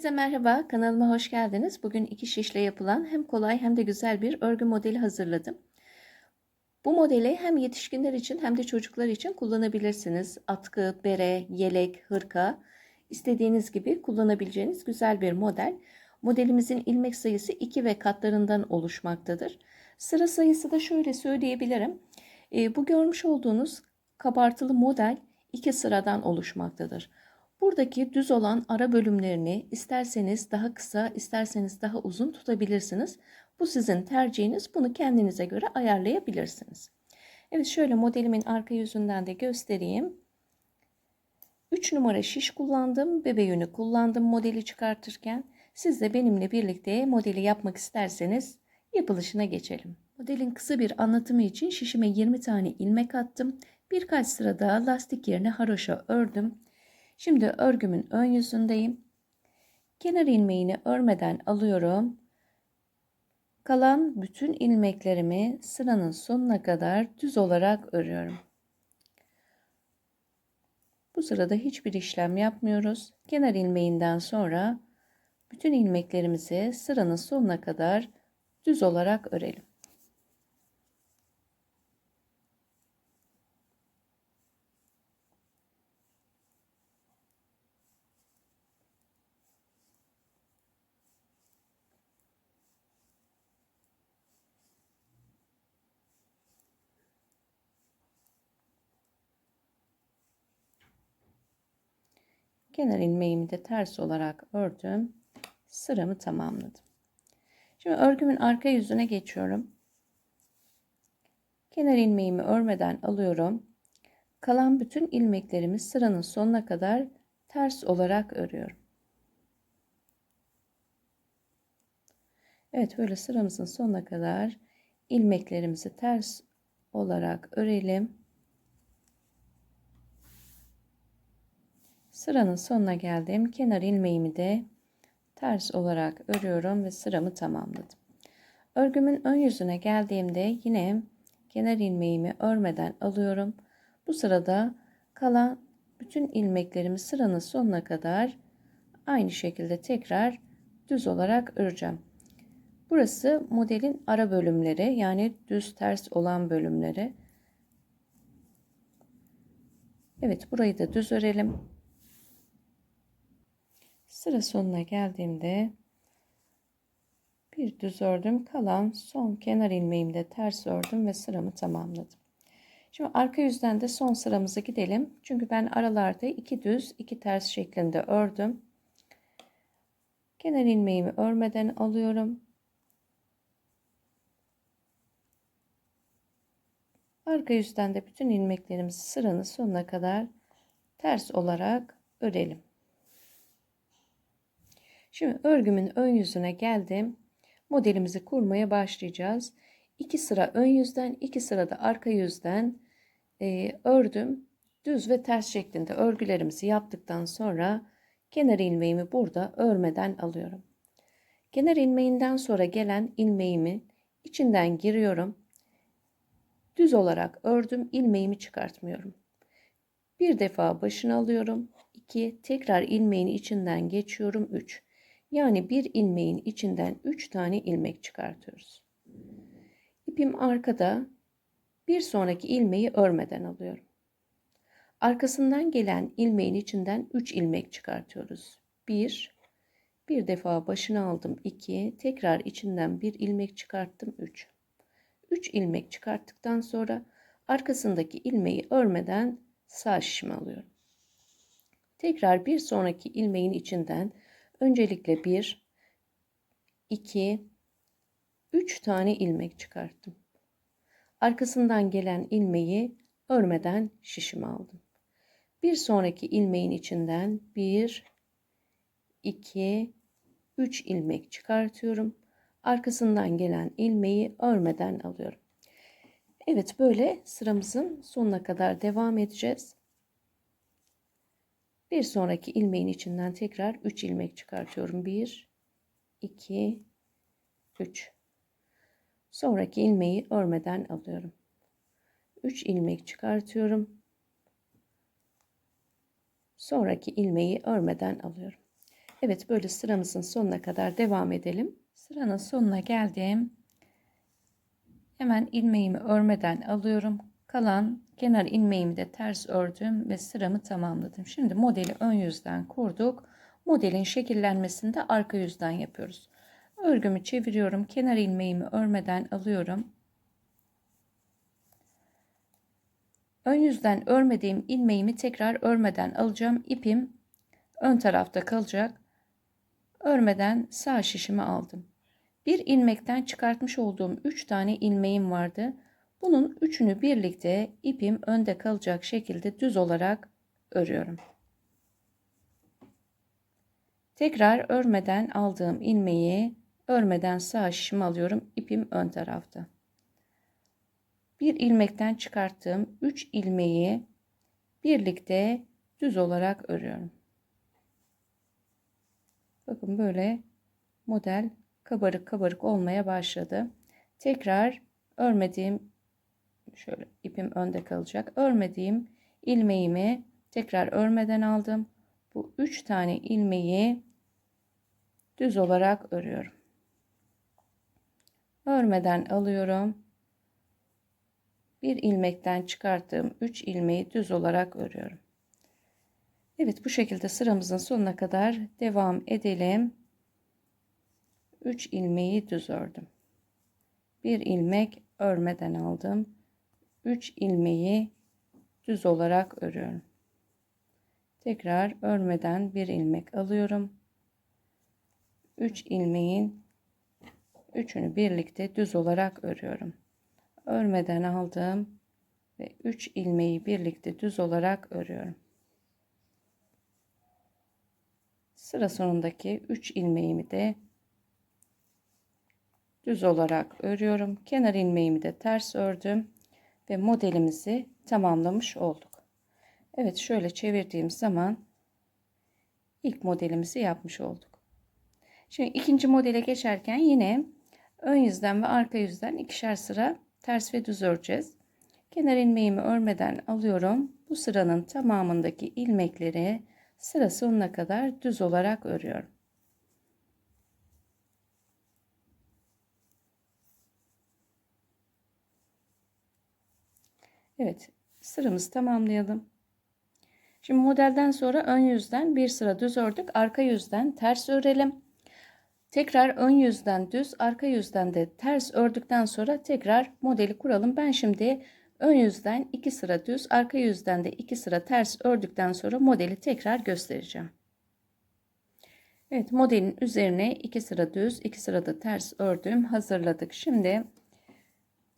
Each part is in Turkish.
Herkese merhaba, kanalıma hoş geldiniz. Bugün iki şişle yapılan hem kolay hem de güzel bir örgü modeli hazırladım. Bu modeli hem yetişkinler için hem de çocuklar için kullanabilirsiniz. Atkı, bere, yelek, hırka istediğiniz gibi kullanabileceğiniz güzel bir model. Modelimizin ilmek sayısı 2 ve katlarından oluşmaktadır. Sıra sayısı da şöyle söyleyebilirim. E, bu görmüş olduğunuz kabartılı model 2 sıradan oluşmaktadır. Buradaki düz olan ara bölümlerini isterseniz daha kısa, isterseniz daha uzun tutabilirsiniz. Bu sizin tercihiniz. Bunu kendinize göre ayarlayabilirsiniz. Evet şöyle modelimin arka yüzünden de göstereyim. 3 numara şiş kullandım. Bebe yünü kullandım modeli çıkartırken. Siz de benimle birlikte modeli yapmak isterseniz yapılışına geçelim. Modelin kısa bir anlatımı için şişime 20 tane ilmek attım. Birkaç sırada lastik yerine haroşa ördüm. Şimdi örgümün ön yüzündeyim. Kenar ilmeğini örmeden alıyorum. Kalan bütün ilmeklerimi sıranın sonuna kadar düz olarak örüyorum. Bu sırada hiçbir işlem yapmıyoruz. Kenar ilmeğinden sonra bütün ilmeklerimizi sıranın sonuna kadar düz olarak örelim. Kenar ilmeğimi de ters olarak ördüm. Sıramı tamamladım. Şimdi örgümün arka yüzüne geçiyorum. Kenar ilmeğimi örmeden alıyorum. Kalan bütün ilmeklerimi sıranın sonuna kadar ters olarak örüyorum. Evet böyle sıramızın sonuna kadar ilmeklerimizi ters olarak örelim. Sıranın sonuna geldim. Kenar ilmeğimi de ters olarak örüyorum ve sıramı tamamladım. Örgümün ön yüzüne geldiğimde yine kenar ilmeğimi örmeden alıyorum. Bu sırada kalan bütün ilmeklerimi sıranın sonuna kadar aynı şekilde tekrar düz olarak öreceğim. Burası modelin ara bölümleri yani düz ters olan bölümleri. Evet burayı da düz örelim. Sıra sonuna geldiğimde bir düz ördüm. Kalan son kenar ilmeğimi de ters ördüm ve sıramı tamamladım. Şimdi arka yüzden de son sıramıza gidelim. Çünkü ben aralarda iki düz, iki ters şeklinde ördüm. Kenar ilmeğimi örmeden alıyorum. Arka yüzden de bütün ilmeklerimizi sıranın sonuna kadar ters olarak örelim. Şimdi örgümün ön yüzüne geldim. Modelimizi kurmaya başlayacağız. İki sıra ön yüzden, iki sıra da arka yüzden e, ördüm. Düz ve ters şeklinde örgülerimizi yaptıktan sonra kenar ilmeğimi burada örmeden alıyorum. Kenar ilmeğinden sonra gelen ilmeğimi içinden giriyorum. Düz olarak ördüm, ilmeğimi çıkartmıyorum. Bir defa başını alıyorum. 2 tekrar ilmeğin içinden geçiyorum 3. Yani bir ilmeğin içinden 3 tane ilmek çıkartıyoruz. İpim arkada bir sonraki ilmeği örmeden alıyorum. Arkasından gelen ilmeğin içinden 3 ilmek çıkartıyoruz. 1 bir defa başını aldım 2 tekrar içinden bir ilmek çıkarttım 3. 3 ilmek çıkarttıktan sonra arkasındaki ilmeği örmeden sağ şişimi alıyorum. Tekrar bir sonraki ilmeğin içinden Öncelikle 1, 2, 3 tane ilmek çıkarttım. Arkasından gelen ilmeği örmeden şişime aldım. Bir sonraki ilmeğin içinden 1, 2, 3 ilmek çıkartıyorum. Arkasından gelen ilmeği örmeden alıyorum. Evet böyle sıramızın sonuna kadar devam edeceğiz. Bir sonraki ilmeğin içinden tekrar 3 ilmek çıkartıyorum. 1 2 3 Sonraki ilmeği örmeden alıyorum. 3 ilmek çıkartıyorum. Sonraki ilmeği örmeden alıyorum. Evet böyle sıramızın sonuna kadar devam edelim. Sıranın sonuna geldim. Hemen ilmeğimi örmeden alıyorum. Kalan kenar ilmeğimi de ters ördüm ve sıramı tamamladım. Şimdi modeli ön yüzden kurduk. Modelin şekillenmesini de arka yüzden yapıyoruz. Örgümü çeviriyorum. Kenar ilmeğimi örmeden alıyorum. Ön yüzden örmediğim ilmeğimi tekrar örmeden alacağım. İpim ön tarafta kalacak. Örmeden sağ şişimi aldım. Bir ilmekten çıkartmış olduğum 3 tane ilmeğim vardı. Bunun üçünü birlikte ipim önde kalacak şekilde düz olarak örüyorum. Tekrar örmeden aldığım ilmeği örmeden sağ şişimi alıyorum. İpim ön tarafta. Bir ilmekten çıkarttığım 3 ilmeği birlikte düz olarak örüyorum. Bakın böyle model kabarık kabarık olmaya başladı. Tekrar örmediğim şöyle ipim önde kalacak. Örmediğim ilmeğimi tekrar örmeden aldım. Bu üç tane ilmeği düz olarak örüyorum. Örmeden alıyorum. Bir ilmekten çıkarttığım 3 ilmeği düz olarak örüyorum. Evet bu şekilde sıramızın sonuna kadar devam edelim. 3 ilmeği düz ördüm. Bir ilmek örmeden aldım. 3 ilmeği düz olarak örüyorum. Tekrar örmeden bir ilmek alıyorum. 3 ilmeğin üçünü birlikte düz olarak örüyorum. Örmeden aldım ve 3 ilmeği birlikte düz olarak örüyorum. Sıra sonundaki 3 ilmeğimi de düz olarak örüyorum. Kenar ilmeğimi de ters ördüm ve modelimizi tamamlamış olduk. Evet şöyle çevirdiğim zaman ilk modelimizi yapmış olduk. Şimdi ikinci modele geçerken yine ön yüzden ve arka yüzden ikişer sıra ters ve düz öreceğiz. Kenar ilmeğimi örmeden alıyorum. Bu sıranın tamamındaki ilmekleri sıra sonuna kadar düz olarak örüyorum. Evet sıramızı tamamlayalım. Şimdi modelden sonra ön yüzden bir sıra düz ördük. Arka yüzden ters örelim. Tekrar ön yüzden düz, arka yüzden de ters ördükten sonra tekrar modeli kuralım. Ben şimdi ön yüzden iki sıra düz, arka yüzden de iki sıra ters ördükten sonra modeli tekrar göstereceğim. Evet modelin üzerine iki sıra düz, iki sıra da ters ördüm, hazırladık. Şimdi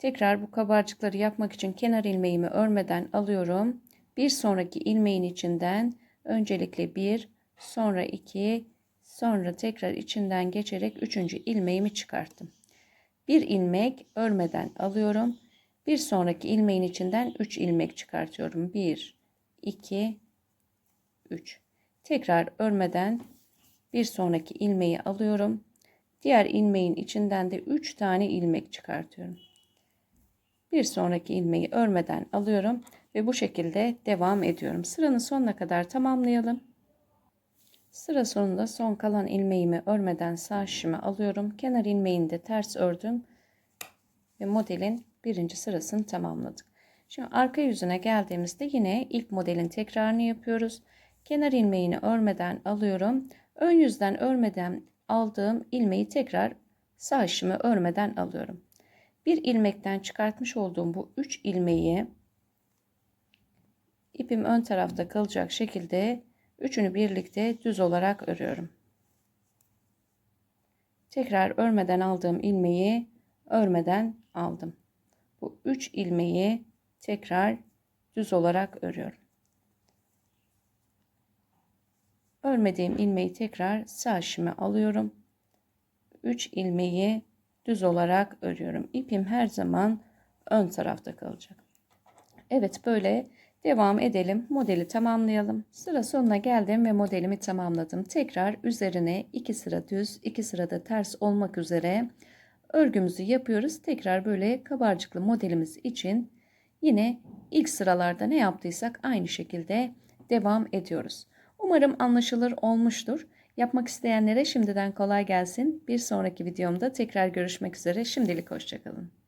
tekrar bu kabarcıkları yapmak için kenar ilmeğimi örmeden alıyorum. Bir sonraki ilmeğin içinden öncelikle bir, sonra iki, Sonra tekrar içinden geçerek üçüncü ilmeğimi çıkarttım. Bir ilmek örmeden alıyorum. Bir sonraki ilmeğin içinden 3 ilmek çıkartıyorum. 1, 2, 3. Tekrar örmeden bir sonraki ilmeği alıyorum. Diğer ilmeğin içinden de 3 tane ilmek çıkartıyorum. Bir sonraki ilmeği örmeden alıyorum ve bu şekilde devam ediyorum. Sıranın sonuna kadar tamamlayalım. Sıra sonunda son kalan ilmeğimi örmeden sağ şişime alıyorum. Kenar ilmeğini de ters ördüm. Ve modelin birinci sırasını tamamladık. Şimdi arka yüzüne geldiğimizde yine ilk modelin tekrarını yapıyoruz. Kenar ilmeğini örmeden alıyorum. Ön yüzden örmeden aldığım ilmeği tekrar sağ şişime örmeden alıyorum. Bir ilmekten çıkartmış olduğum bu 3 ilmeği ipim ön tarafta kalacak şekilde Üçünü birlikte düz olarak örüyorum. Tekrar örmeden aldığım ilmeği örmeden aldım. Bu üç ilmeği tekrar düz olarak örüyorum. Örmediğim ilmeği tekrar sağ şişime alıyorum. 3 ilmeği düz olarak örüyorum. İpim her zaman ön tarafta kalacak. Evet böyle Devam edelim. Modeli tamamlayalım. Sıra sonuna geldim ve modelimi tamamladım. Tekrar üzerine 2 sıra düz, 2 sırada ters olmak üzere örgümüzü yapıyoruz. Tekrar böyle kabarcıklı modelimiz için yine ilk sıralarda ne yaptıysak aynı şekilde devam ediyoruz. Umarım anlaşılır olmuştur. Yapmak isteyenlere şimdiden kolay gelsin. Bir sonraki videomda tekrar görüşmek üzere. Şimdilik hoşçakalın.